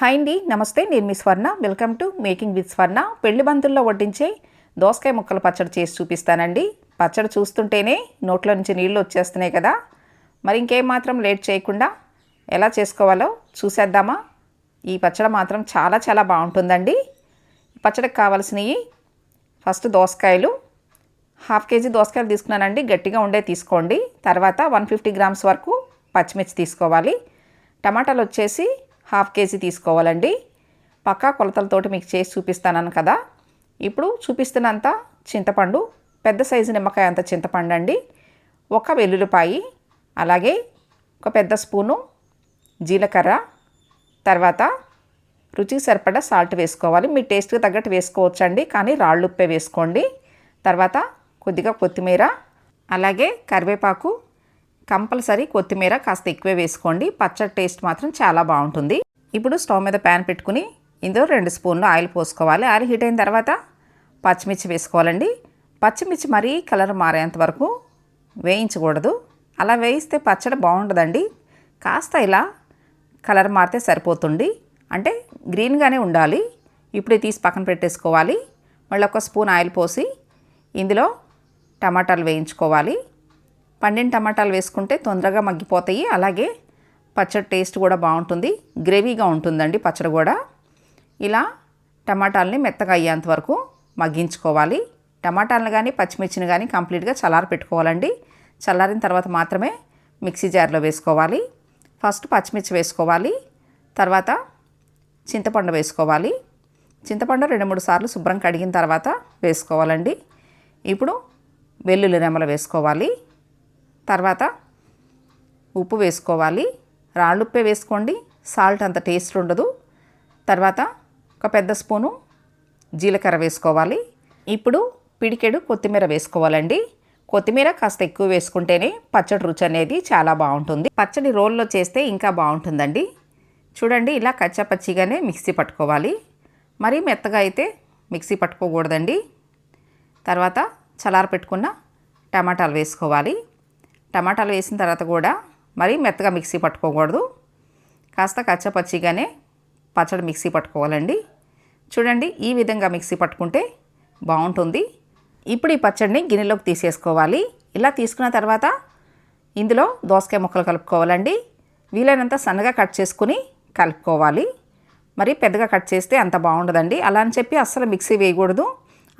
Hi అండి నమస్తే నేను మీ Swarna. Welcome to making with Swarna. పెళ్ళి బంతుల్లో వడ్డించే దోసకాయ ముక్కల పచ్చడి చేసి చూపిస్తానండి. పచ్చడి చూస్తుంటేనే నోట్లో నుంచి నీళ్ళు వచ్చేస్తున్నాయి కదా. మరి ఇంకేం మాత్రం లేట్ చేయకుండా ఎలా చేసుకోవాలో చూసేద్దామా? ఈ పచ్చడి మాత్రం చాలా చాలా బాగుంటుందండి. పచ్చడికి కావాల్సినవి ఫస్ట్ దోసకాయలు. హాఫ్ కేజీ దోసకాయలు తీసుకున్నానండి. గట్టిగా ఉండే తీసుకోండి. తర్వాత వన్ ఫిఫ్టీ గ్రామ్స్ వరకు పచ్చిమిర్చి తీసుకోవాలి. టమాటాలు వచ్చేసి హాఫ్ కేజీ తీసుకోవాలండి. పక్కా కొలతలతోటి మీకు చేసి చూపిస్తాను కదా. ఇప్పుడు చూపిస్తున్నంత చింతపండు పెద్ద సైజు నిమ్మకాయ అంత చింతపండు అండి. ఒక వెల్లుల్లిపాయి అలాగే ఒక పెద్ద స్పూను జీలకర్ర తర్వాత రుచికి సరిపడా సాల్ట్ వేసుకోవాలి. మీ టేస్ట్కి తగ్గట్టు వేసుకోవచ్చండి కానీ రాళ్ళు ఉప్పే వేసుకోండి. తర్వాత కొద్దిగా కొత్తిమీర అలాగే కరివేపాకు కంపల్సరీ కొత్తిమీర కాస్త ఎక్కువే వేసుకోండి. పచ్చడి టేస్ట్ మాత్రం చాలా బాగుంటుంది. ఇప్పుడు స్టవ్ మీద ప్యాన్ పెట్టుకుని ఇందులో రెండు స్పూన్లు ఆయిల్ పోసుకోవాలి. ఆయిల్ హీట్ అయిన తర్వాత పచ్చిమిర్చి వేసుకోవాలండి. పచ్చిమిర్చి మరీ కలర్ మారేంత వరకు వేయించకూడదు. అలా వేయిస్తే పచ్చడి బాగుండదండి. కాస్త ఇలా కలర్ మారితే సరిపోతుంది. అంటే గ్రీన్గానే ఉండాలి. ఇప్పుడే తీసి పక్కన పెట్టేసుకోవాలి. మళ్ళీ ఒక స్పూన్ ఆయిల్ పోసి ఇందులో టమాటాలు వేయించుకోవాలి. పండిన టమాటాలు వేసుకుంటే తొందరగా మగ్గిపోతాయి. అలాగే పచ్చడి టేస్ట్ కూడా బాగుంటుంది. గ్రేవీగా ఉంటుందండి పచ్చడి కూడా. ఇలా టమాటాలని మెత్తగా అయ్యేంత వరకు మగ్గించుకోవాలి. టమాటాలను కానీ పచ్చిమిర్చిని కానీ కంప్లీట్గా చల్లారి పెట్టుకోవాలండి. చల్లారిన తర్వాత మాత్రమే మిక్సీ జార్లో వేసుకోవాలి. ఫస్ట్ పచ్చిమిర్చి వేసుకోవాలి. తర్వాత చింతపండు వేసుకోవాలి. చింతపండు రెండు మూడు సార్లు శుభ్రం కడిగిన తర్వాత వేసుకోవాలండి. ఇప్పుడు వెల్లుల్లి రెమ్మలు వేసుకోవాలి. తర్వాత ఉప్పు వేసుకోవాలి. రాళ్ళుప్పే వేసుకోండి. సాల్ట్ అంత టేస్ట్ ఉండదు. తర్వాత ఒక పెద్ద స్పూను జీలకర్ర వేసుకోవాలి. ఇప్పుడు పిడికెడు కొత్తిమీర వేసుకోవాలండి. కొత్తిమీర కాస్త ఎక్కువ వేసుకుంటేనే పచ్చడి రుచి అనేది చాలా బాగుంటుంది. పచ్చడి రోల్లో చేస్తే ఇంకా బాగుంటుందండి. చూడండి ఇలా కచ్చపచ్చిగానే మిక్సీ పట్టుకోవాలి. మరీ మెత్తగా అయితే మిక్సీ పట్టుకోకూడదండి. తర్వాత చలార పెట్టుకున్న టమాటాలు వేసుకోవాలి. టమాటాలు వేసిన తర్వాత కూడా మరీ మెత్తగా మిక్సీ పట్టుకోకూడదు. కాస్త కచ్చపచ్చిగానే పచ్చడి మిక్సీ పట్టుకోవాలండి. చూడండి ఈ విధంగా మిక్సీ పట్టుకుంటే బాగుంటుంది. ఇప్పుడు ఈ పచ్చడిని గిన్నెలోకి తీసేసుకోవాలి. ఇలా తీసుకున్న తర్వాత ఇందులో దోసకాయ ముక్కలు కలుపుకోవాలండి. వీలైనంత సన్నగా కట్ చేసుకుని కలుపుకోవాలి. మరి పెద్దగా కట్ చేస్తే అంత బాగుండదండి. అలా అని చెప్పి అస్సలు మిక్సీ వేయకూడదు.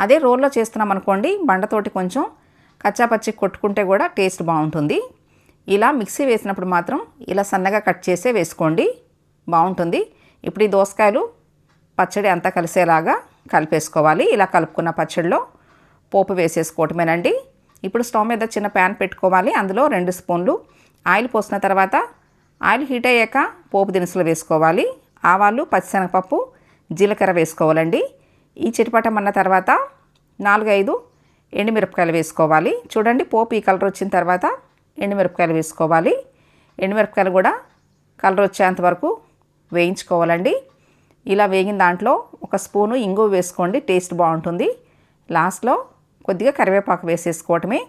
అదే రోల్లో చేస్తున్నాం అనుకోండి బండతోటి కొంచెం కచ్చాపచ్చి కొట్టుకుంటే కూడా టేస్ట్ బాగుంటుంది. ఇలా మిక్సీ వేసినప్పుడు మాత్రం ఇలా సన్నగా కట్ చేసే వేసుకోండి. బాగుంటుంది. ఇప్పుడు ఈ దోసకాయలు పచ్చడి అంతా కలిసేలాగా కలిపేసుకోవాలి. ఇలా కలుపుకున్న పచ్చడిలో పోపు వేసేసుకోవటమేనండి. ఇప్పుడు స్టవ్ మీద చిన్న ప్యాన్ పెట్టుకోవాలి. అందులో రెండు స్పూన్లు ఆయిల్ పోసిన తర్వాత ఆయిల్ హీట్ అయ్యాక పోపు దినుసులు వేసుకోవాలి. ఆవాలు పచ్చిశనగపప్పు జీలకర్ర వేసుకోవాలండి. ఈ చిటిపటమన్న తర్వాత నాలుగైదు ఎండుమిరపకాయలు వేసుకోవాలి. చూడండి పోపు ఈ కలర్ వచ్చిన తర్వాత ఎండుమిరపకాయలు వేసుకోవాలి. ఎండుమిరపకాయలు కూడా కలర్ వచ్చేంత వరకు వేయించుకోవాలండి. ఇలా వేగిన దాంట్లో ఒక స్పూను ఇంగు వేసుకోండి టేస్ట్ బాగుంటుంది. లాస్ట్లో కొద్దిగా కరివేపాకు వేసేసుకోవటమే.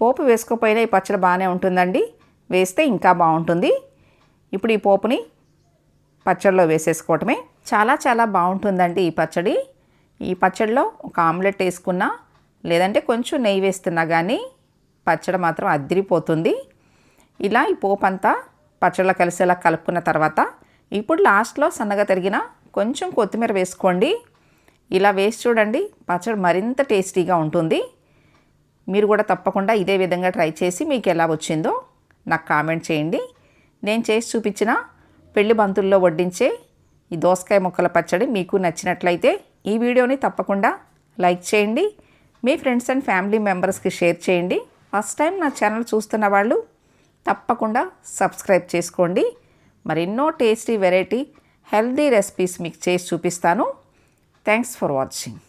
పోపు వేసుకోకపోయినా ఈ పచ్చడి బాగానే ఉంటుందండి. వేస్తే ఇంకా బాగుంటుంది. ఇప్పుడు ఈ పోపుని పచ్చడిలో వేసేసుకోవటమే. చాలా చాలా బాగుంటుందండి ఈ పచ్చడి. ఈ పచ్చడిలో ఒక ఆమ్లెట్ వేసుకున్నా లేదంటే కొంచెం నెయ్యి వేస్తున్నా కానీ పచ్చడి మాత్రం అద్దిరిపోతుంది. ఇలా ఈ పోపు అంతా పచ్చడిలో కలిసేలా కలుపుకున్న తర్వాత ఇప్పుడు లాస్ట్లో సన్నగా తరిగిన కొంచెం కొత్తిమీర వేసుకోండి. ఇలా వేసి చూడండి పచ్చడి మరింత టేస్టీగా ఉంటుంది. మీరు కూడా తప్పకుండా ఇదే విధంగా ట్రై చేసి మీకు ఎలా వచ్చిందో నాకు కామెంట్ చేయండి. నేను చేసి చూపించిన పెళ్ళి బంతుల్లో వడ్డించే ఈ దోసకాయ ముక్కల పచ్చడి మీకు నచ్చినట్లయితే ఈ వీడియోని తప్పకుండా లైక్ చేయండి. మీ ఫ్రెండ్స్ అండ్ ఫ్యామిలీ మెంబర్స్కి షేర్ చేయండి. ఫస్ట్ టైం నా ఛానల్ చూస్తున్న వాళ్ళు తప్పకుండా సబ్స్క్రైబ్ చేసుకోండి. మరెన్నో టేస్టీ వెరైటీ హెల్దీ రెసిపీస్ మీకు చేసి చూపిస్తాను. Thanks for watching